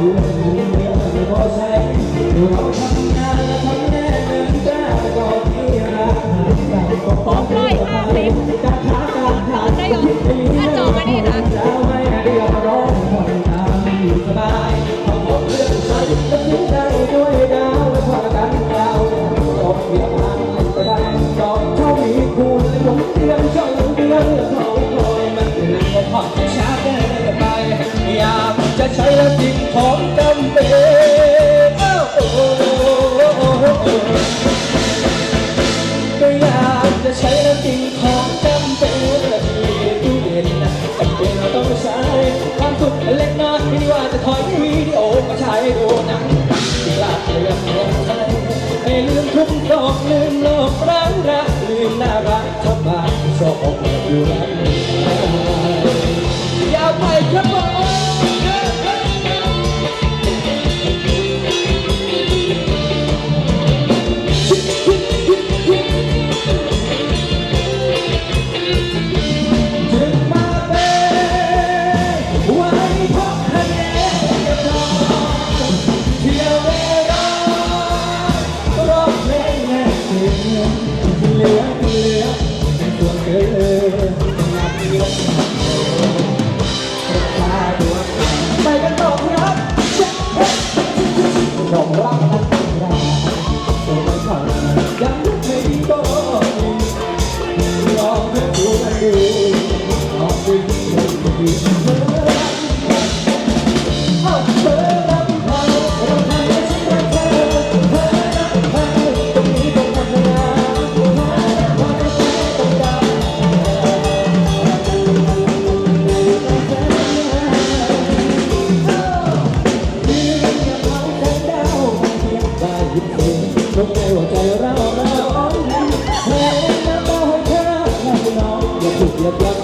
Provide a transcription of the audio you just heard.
อยู่ไม่พอใจเราทำงานและทำแน่เจอนจอมจะไจัดที่ดจ้ดจ้ด้องผ่อนตอด ใช้แล้วสิ่งของจำเป็นโอ้โอ้โอ้โอ้ก็อยากจะใช้แล้วสิ่งของจำเป็นที่ตู้เย็นนะจำเป็นเราต้องใช้ความสุขเล็กน้อยไม่ว่าจะถอยวิดีโอมาใช้ดูหนังที่ลาดเรื่องของไทยให้ลืมทุกดอกลืมโลกร้างรักลืมน่ารักชาวบ้านชอบอยู่รักอย่า ทุกหัวใจเราเราเพลงน้ำตราให้เธอแน่นองอย่าหยุดอย่าหย่อ